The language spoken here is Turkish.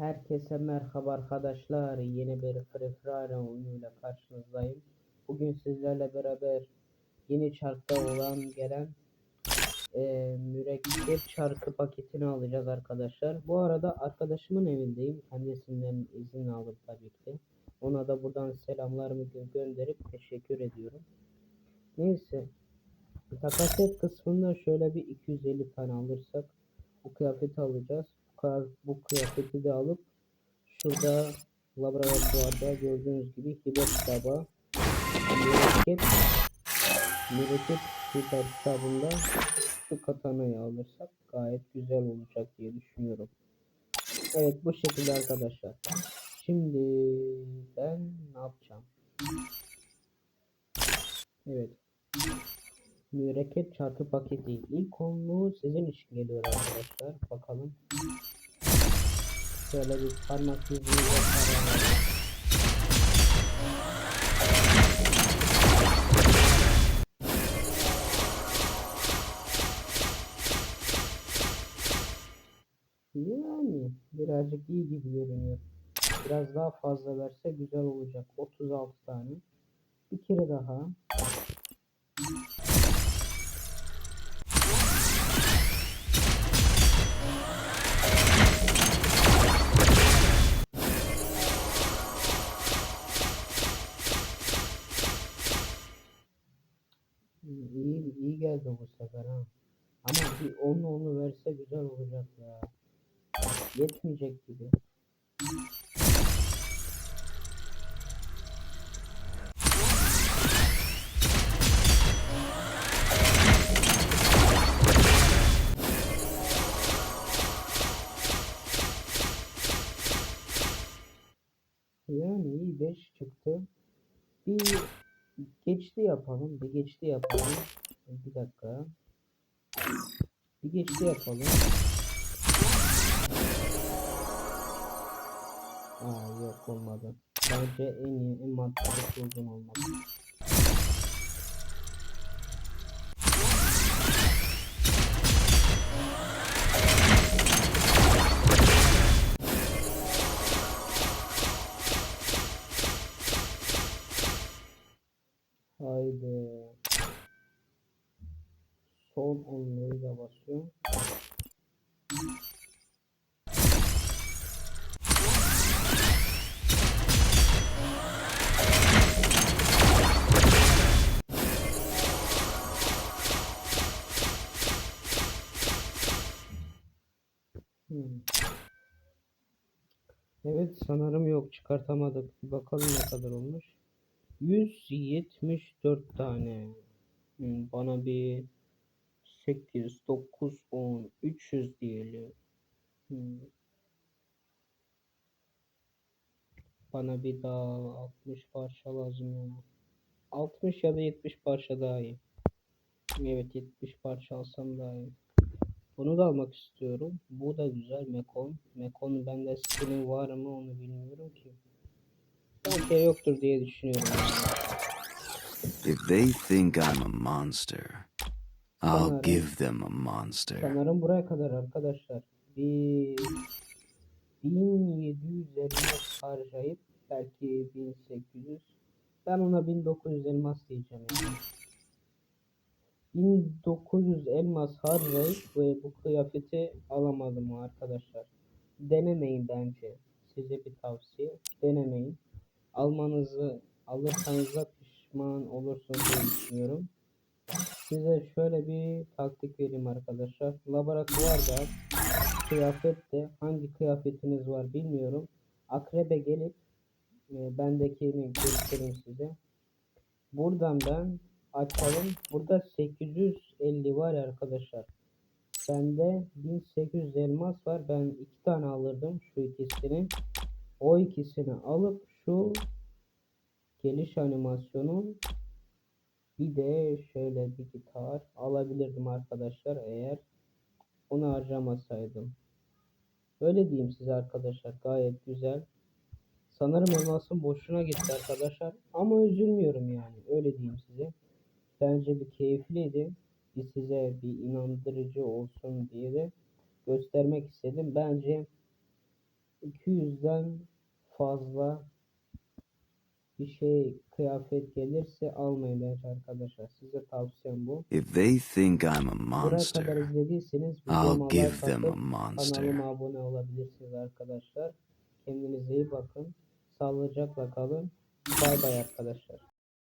Herkese merhaba arkadaşlar. Yeni bir Free Fire oyunuyla karşınızdayım. Bugün sizlerle beraber yeni çarkta olan gelen e, mürekkep çarkı paketini alacağız arkadaşlar. Bu arada arkadaşımın evindeyim. Kendisinden izin aldım tabii ki. Ona da buradan selamlarımı gö- gönderip teşekkür ediyorum. Neyse. Takas et kısmında şöyle bir 250 tane alırsak bu kıyafeti alacağız. Bu, kıyaf- bu kıyafeti de alıp şurada laboratuvarda gördüğünüz gibi hibe kitabı mürekkep mürekkep hibe kitabında şu katanayı alırsak gayet güzel olacak diye düşünüyorum. Evet bu şekilde arkadaşlar. Şimdi ben ne yapacağım? Evet. Mürekkep çarkı paketi. İlk konulu sizin için geliyor arkadaşlar. Bakalım. Şöyle bir parmak yüzüğü yapalım. Yani birazcık iyi gibi görünüyor. Biraz daha fazla verse güzel olacak. 36 tane. Bir kere daha. Ha. Ama bir onu onu verse güzel olacak ya. Yetmeyecek gibi. Yani iyi 5 çıktı. Bir geçti yapalım. Bir geçti yapalım. Bir dakika. Bir geçti yapalım. Aa yok olmadı. Bence en iyi, en mantıklı uzun olmadı. Son onları da basıyor. Hmm. Evet sanırım yok çıkartamadık. Bakalım ne kadar olmuş. 174 tane. Hmm, Bana bir 8, 9, 10, 300 diyelim. Hmm. Bana bir daha 60 parça lazım ya. 60 ya da 70 parça daha iyi. Evet 70 parça alsam daha iyi. Bunu da almak istiyorum. Bu da güzel Mekon. Mekon bende skin'i var mı onu bilmiyorum ki. Bence yoktur diye düşünüyorum. If they think I'm a monster, I'll give them a monster. Sanırım buraya kadar arkadaşlar. Bir 1700 elmas harcayıp belki 1800 ben ona 1900 elmas diyeceğim yani. 1900 elmas harcayıp ve bu kıyafeti alamadım arkadaşlar. Denemeyin bence. Size bir tavsiye. Denemeyin. Almanızı alırsanız da pişman olursunuz diye düşünüyorum. Size şöyle bir taktik vereyim arkadaşlar. Laboratuvarda kıyafette hangi kıyafetiniz var bilmiyorum. Akrebe gelip e, bendekini göstereyim size. Buradan ben açalım. Burada 850 var arkadaşlar. Bende 1800 elmas var. Ben iki tane alırdım şu ikisini. O ikisini alıp şu geliş animasyonu bir de şöyle bir gitar alabilirdim arkadaşlar eğer onu harcamasaydım. Öyle diyeyim size arkadaşlar gayet güzel. Sanırım elmasım boşuna gitti arkadaşlar ama üzülmüyorum yani öyle diyeyim size. Bence bir keyifliydi. Bir size bir inandırıcı olsun diye de göstermek istedim. Bence 200'den fazla bir şey kıyafet gelirse almayın bence arkadaşlar. Size tavsiyem bu. If they think I'm a monster, I'll give them a monster. kanalıma abone olabilirsiniz arkadaşlar. Kendinize iyi bakın. Sağlıcakla kalın. Bay bay arkadaşlar.